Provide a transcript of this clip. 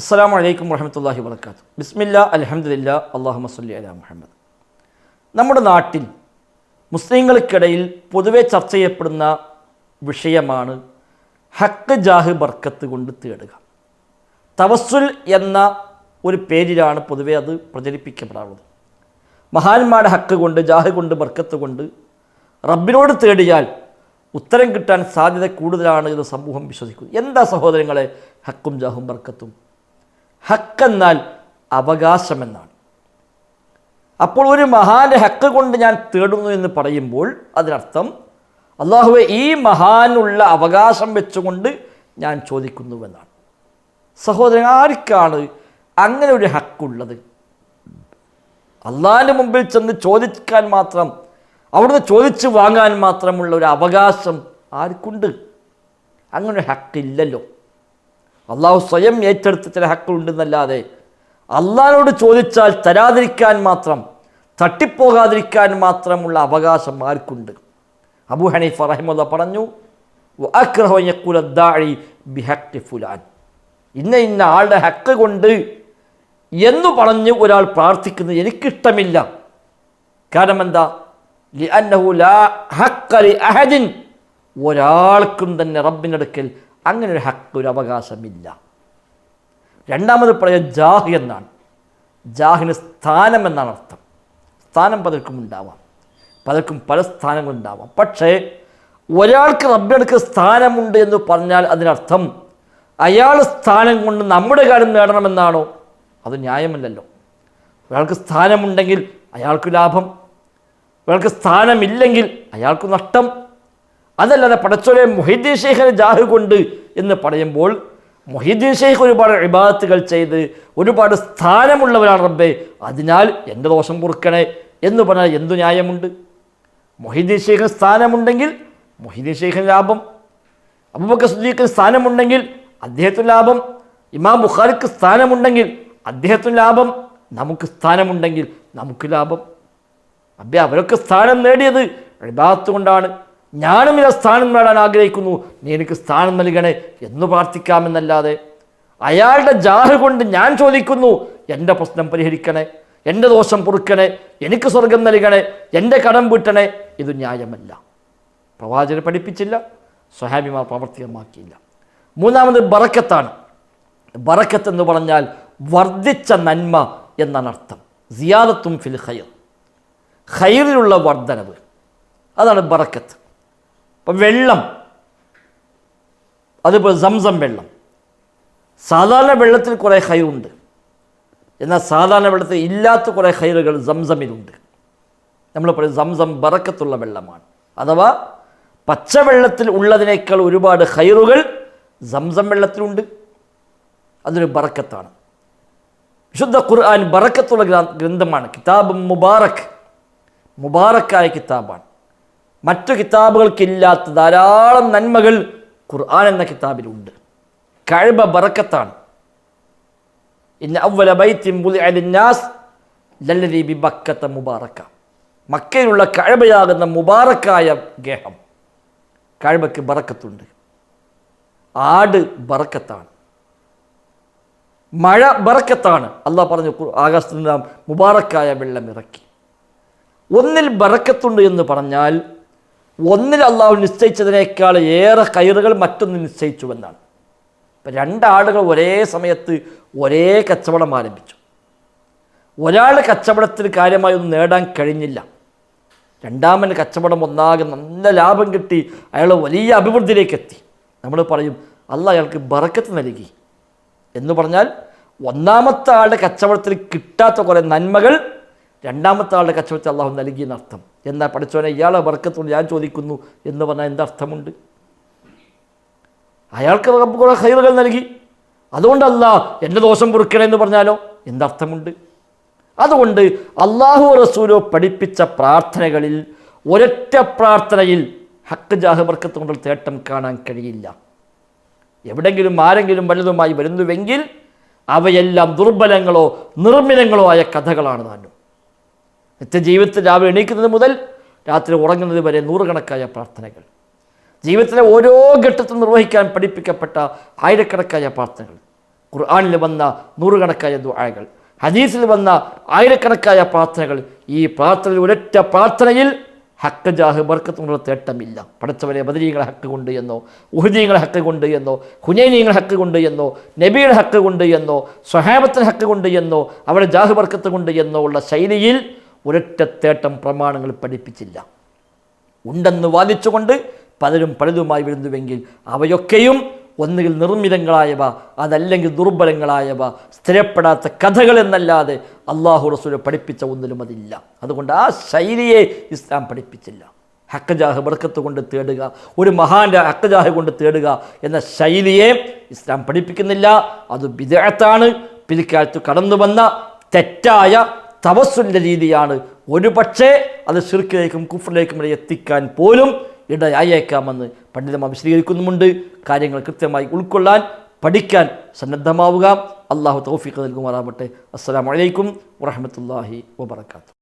അസ്സാം വലൈക്കും വറഹമത്തല്ലാഹി വർക്കാത്തു ബിസ്മില്ല അലഹമ്മദില്ല അള്ളാഹു മസ്ലി അല മുഹമ്മദ്. നമ്മുടെ നാട്ടിൽ മുസ്ലിങ്ങൾക്കിടയിൽ പൊതുവെ ചർച്ച ചെയ്യപ്പെടുന്ന വിഷയമാണ് ഹക്ക് ജാഹ് ബർക്കത്ത് കൊണ്ട് തേടുക. തവസുൽ എന്ന ഒരു പേരിലാണ് പൊതുവെ അത് പ്രചരിപ്പിക്കപ്പെടാറുള്ളത്. മഹാന്മാരുടെ ഹക്ക് കൊണ്ട് ജാഹ് കൊണ്ട് ബർക്കത്ത് കൊണ്ട് റബ്ബിനോട് തേടിയാൽ ഉത്തരം കിട്ടാൻ സാധ്യത കൂടുതലാണ് എന്ന് സമൂഹം വിശ്വസിക്കുന്നു. എന്താ സഹോദരങ്ങളെ ഹക്കും ജാഹും ബർക്കത്തും? ഹക്കെന്നാൽ അവകാശമെന്നാണ്. അപ്പോൾ ഒരു മഹാന്റെ ഹക്ക് കൊണ്ട് ഞാൻ തേടുന്നു എന്ന് പറയുമ്പോൾ അതിനർത്ഥം അള്ളാഹുവെ ഈ മഹാനുള്ള അവകാശം വെച്ചുകൊണ്ട് ഞാൻ ചോദിക്കുന്നുവെന്നാണ്. സഹോദരൻ ആർക്കാണ് അങ്ങനെ ഒരു ഹക്കുള്ളത്? അള്ളാഹിന്റെ മുമ്പിൽ ചെന്ന് ചോദിക്കാൻ മാത്രം അവിടുന്ന് ചോദിച്ചു വാങ്ങാൻ മാത്രമുള്ള ഒരു അവകാശം ആർക്കുണ്ട്? അങ്ങനെ ഒരു ഹക്കില്ലല്ലോ. അള്ളാഹു സ്വയം ഏറ്റെടുത്ത ചില ഹക്കുണ്ടെന്നല്ലാതെ അള്ളാഹിനോട് ചോദിച്ചാൽ തരാതിരിക്കാൻ മാത്രം തട്ടിപ്പോകാതിരിക്കാൻ മാത്രമുള്ള അവകാശം ആർക്കുണ്ട്? അബു ഹനീഫ് റഹിമുല്ല പറഞ്ഞു "വഅക്റഹു അൻ യഖൂല ദാഇ ബിഹഖി ഫുലാൻ. ഇന്ന ഇന്ന ആളുടെ ഹക്ക് കൊണ്ട് എന്ന് പറഞ്ഞ് ഒരാൾ പ്രാർത്ഥിക്കുന്നത് എനിക്കിഷ്ടമില്ല. കാരണം എന്താ? ഒരാൾക്കും തന്നെ റബ്ബിനടുക്കൽ അങ്ങനെ ഒരു ഹക്ക് ഒരു അവകാശമില്ല. രണ്ടാമത് പറയാം ജാഹ് എന്നാണ്. ജാഹിന് സ്ഥാനം എന്നാണ് അർത്ഥം. സ്ഥാനം പലർക്കും ഉണ്ടാവാം. പലർക്കും പല സ്ഥാനങ്ങളുണ്ടാവാം. പക്ഷേ ഒരാൾക്ക് റബ്ബിനടുക്ക് സ്ഥാനമുണ്ട് എന്ന് പറഞ്ഞാൽ അതിനർത്ഥം അയാൾ സ്ഥാനം കൊണ്ട് നമ്മുടെ കാര്യം നേടണമെന്നാണോ? അത് ന്യായമല്ലല്ലോ. ഒരാൾക്ക് സ്ഥാനമുണ്ടെങ്കിൽ അയാൾക്ക് ലാഭം. ഒരാൾക്ക് സ്ഥാനമില്ലെങ്കിൽ അയാൾക്ക് നഷ്ടം. അതല്ലാതെ പടച്ചോലെ മൊഹീദ്ദീൻ ഷെയ്ഖിന് ജാഹ് കൊണ്ട് എന്ന് പറയുമ്പോൾ മൊഹീദ്ദീൻ ഷെയ്ഖ് ഒരുപാട് ഇബാദത്തുകൾ ചെയ്ത് ഒരുപാട് സ്ഥാനമുള്ളവരാണ് റബ്ബെ. അതിനാൽ എന്റെ ദോഷം പൊറുക്കണേ എന്ന് പറഞ്ഞാൽ എന്തു ന്യായമുണ്ട്? മൊഹീദ്ദീൻ ഷെയ്ഖിന് സ്ഥാനമുണ്ടെങ്കിൽ മൊഹീദ്ദീൻ ഷെയ്ഖിന് ലാഭം. അബൂബക്കർ സുദ്ദീഖിന് സ്ഥാനമുണ്ടെങ്കിൽ അദ്ദേഹത്തിന് ലാഭം. ഇമാം ബുഖാരിക്ക് സ്ഥാനമുണ്ടെങ്കിൽ അദ്ദേഹത്തിന് ലാഭം. നമുക്ക് സ്ഥാനമുണ്ടെങ്കിൽ നമുക്ക് ലാഭം. അബ്ബെ അവരൊക്കെ സ്ഥാനം നേടിയത് ഇബാദത്ത് കൊണ്ടാണ്. ഞാനും ഇതാ സ്ഥാനം നേടാൻ ആഗ്രഹിക്കുന്നു. നീ എനിക്ക് സ്ഥാനം നൽകണേ എന്ന് പ്രാർത്ഥിക്കാമെന്നല്ലാതെ അയാളുടെ ജാഹ് കൊണ്ട് ഞാൻ ചോദിക്കുന്നു എന്റെ പ്രശ്നം പരിഹരിക്കണേ എന്റെ ദോഷം പൊറുക്കണേ എനിക്ക് സ്വർഗം നൽകണേ എന്റെ കടം വീട്ടണേ. ഇത് ന്യായമല്ല. പ്രവാചകർ പഠിപ്പിച്ചില്ല സ്വഹാബിമാർ പ്രാവർത്തികമാക്കിയില്ല. മൂന്നാമത് ബറക്കത്താണ്. ബറക്കത്ത് എന്ന് പറഞ്ഞാൽ വർദ്ധിച്ച നന്മ എന്നാണ് അർത്ഥം. സിയാദത്തും ഫിൽ ഖൈർ. ഖൈറിലുള്ള വർദ്ധനവ്. അതാണ് ബറക്കത്ത്. ഇപ്പം വെള്ളം. അതിപ്പോൾ സംസം വെള്ളം. സാധാരണ വെള്ളത്തിൽ കുറേ ഹൈറുണ്ട് എന്നാൽ സാധാരണ വെള്ളത്തിൽ ഇല്ലാത്ത കുറേ ഹൈറുകൾ സംസമിലുണ്ട്. നമ്മൾ പറയും സംസം ബറക്കത്തുള്ള വെള്ളമാണ്. അഥവാ പച്ചവെള്ളത്തിൽ ഉള്ളതിനേക്കാൾ ഒരുപാട് ഹൈറുകൾ സംസം വെള്ളത്തിലുണ്ട്. അതൊരു ബറക്കത്താണ്. വിശുദ്ധ ഖുർആൻ ബറക്കത്തുള്ള ഗ്രന്ഥമാണ്. കിതാബ് മുബാറക്. മുബാറക്കായ കിതാബാണ്. മറ്റു കിതാബുകൾക്കില്ലാത്ത ധാരാളം നന്മകൾ ഖുർആൻ എന്ന കിതാബിലുണ്ട്. കഴിവ ബറക്കത്താണ്. മുബാറക്ക. മക്കയിലുള്ള കഴബയാകുന്ന മുബാറക്കായ ഗേഹം കഴബയ്ക്ക് ബറക്കത്തുണ്ട്. ആട് ബറക്കത്താണ്. മഴ ബറക്കത്താണ്. അള്ളാഹ് പറഞ്ഞു ആകാശത്ത് നാം മുബാറക്കായ വെള്ളം ഇറക്കി ഒന്നിൽ ബറക്കത്തുണ്ട് എന്ന് പറഞ്ഞാൽ ഒന്നിൽ അള്ളാഹു നിശ്ചയിച്ചതിനേക്കാൾ ഏറെ കയറുകൾ മറ്റൊന്ന് നിശ്ചയിച്ചുവെന്നാണ്. ഇപ്പം രണ്ടാളുകൾ ഒരേ സമയത്ത് ഒരേ കച്ചവടം ആരംഭിച്ചു. ഒരാൾ കച്ചവടത്തിൽ കാര്യമായി ഒന്നും നേടാൻ കഴിഞ്ഞില്ല. രണ്ടാമന് കച്ചവടം ഒന്നാകെ നല്ല ലാഭം കിട്ടി അയാൾ വലിയ അഭിവൃദ്ധിയിലേക്ക് എത്തി. നമ്മൾ പറയും അല്ല അയാൾക്ക് ബറക്കത്ത് നൽകി. എന്ന് പറഞ്ഞാൽ ഒന്നാമത്തെ ആളുടെ കച്ചവടത്തിൽ കിട്ടാത്ത കുറേ നന്മകൾ രണ്ടാമത്തെ ആളുടെ കച്ചവടത്തിൽ അള്ളാഹു നൽകിയെന്നർത്ഥം. എന്നാൽ പഠിച്ചവനെ ഇയാളെ വർക്കത്തോട് ഞാൻ ചോദിക്കുന്നു എന്ന് പറഞ്ഞാൽ എന്തർത്ഥമുണ്ട്? അയാൾക്ക് റബ്ബ് കുറേ ഹൈറുകൾ നൽകി അതുകൊണ്ടല്ല എന്റെ ദോഷം പൊറുക്കണേ എന്ന് പറഞ്ഞാലോ? എന്തർത്ഥമുണ്ട്? അതുകൊണ്ട് അള്ളാഹു റസൂലോ പഠിപ്പിച്ച പ്രാർത്ഥനകളിൽ ഒരൊറ്റ പ്രാർത്ഥനയിൽ ഹക്ക് ജാഹ് ബർക്കത്ത് കൊണ്ടുള്ള തേട്ടം കാണാൻ കഴിയില്ല. എവിടെങ്കിലും ആരെങ്കിലും വലുതുമായി വരുന്നുവെങ്കിൽ അവയെല്ലാം ദുർബലങ്ങളോ നിർമ്മിതങ്ങളോ ആയ കഥകളാണ് താനും. നിത്യജീവിതത്തിൽ രാവിലെ എണീക്കുന്നത് മുതൽ രാത്രി ഉറങ്ങുന്നത് വരെ നൂറുകണക്കായ പ്രാർത്ഥനകൾ. ജീവിതത്തിലെ ഓരോ ഘട്ടത്തും നിർവഹിക്കാൻ പഠിപ്പിക്കപ്പെട്ട ആയിരക്കണക്കായ പ്രാർത്ഥനകൾ. ഖുർആാനിൽ വന്ന നൂറുകണക്കായ ദുആകൾ. ഹദീസിൽ വന്ന ആയിരക്കണക്കായ പ്രാർത്ഥനകൾ. ഈ പ്രാർത്ഥനയിൽ ഒരൊറ്റ പ്രാർത്ഥനയിൽ ഹക്ക് ജാഹ് ബർക്കത്തുള്ള തേട്ടമില്ല. പഠിച്ചവരെ ബദരീങ്ങളെ ഹക്ക് കൊണ്ട് എന്നോ ഉഹദീങ്ങളെ ഹക്ക് കൊണ്ട് എന്നോ ഹുനൈനീങ്ങളെ ഹക്ക് കൊണ്ട് എന്നോ നബിയുടെ ഹക്ക് കൊണ്ട് എന്നോ സ്വഹാബത്തിന് ഹക്ക് കൊണ്ട് എന്നോ അവരുടെ ജാഹ് ബർക്കത്ത് കൊണ്ട് എന്നോ ഉള്ള ശൈലിയിൽ ഒരൊറ്റ തേട്ടം പ്രമാണങ്ങൾ പഠിപ്പിച്ചില്ല. ഉണ്ടെന്ന് വാദിച്ചുകൊണ്ട് പലരും പലതുമായി വരുന്നുവെങ്കിൽ അവയൊക്കെയും ഒന്നുകിൽ നിർമ്മിതങ്ങളായവ അതല്ലെങ്കിൽ ദുർബലങ്ങളായവ സ്ഥിരപ്പെടാത്ത കഥകൾ എന്നല്ലാതെ അള്ളാഹു റസൂലെ പഠിപ്പിച്ച ഒന്നിലും അതില്ല. അതുകൊണ്ട് ആ ശൈലിയെ ഇസ്ലാം പഠിപ്പിച്ചില്ല. ഹക്കജാഹ് ബർക്കത്ത് കൊണ്ട് തേടുക ഒരു മഹാന്റെ ഹക്കജാഹ് കൊണ്ട് തേടുക എന്ന ശൈലിയെ ഇസ്ലാം പഠിപ്പിക്കുന്നില്ല. അത് വിദേഹത്താണ് പിൽക്കാലത്ത് കടന്നു വന്ന തെറ്റായ തപസ്സിന്റെ രീതിയാണ്. ഒരു പക്ഷേ അത് ഷിർക്കിലേക്കും കുഫറിലേക്കും ഇടയിൽ എത്തിക്കാൻ പോലും ഇടയായേക്കാമെന്ന് പണ്ഡിതന്മാർ വിശദീകരിക്കുന്നുമുണ്ട്. കാര്യങ്ങൾ കൃത്യമായി ഉൾക്കൊള്ളാൻ പഠിക്കാൻ സന്നദ്ധമാവുക. അള്ളാഹു തൗഫീഖ് നൽകുമാറാവട്ടെ. അസ്സലാമു അലൈക്കും വറഹമത്തല്ലാഹി വബർക്കാത്തു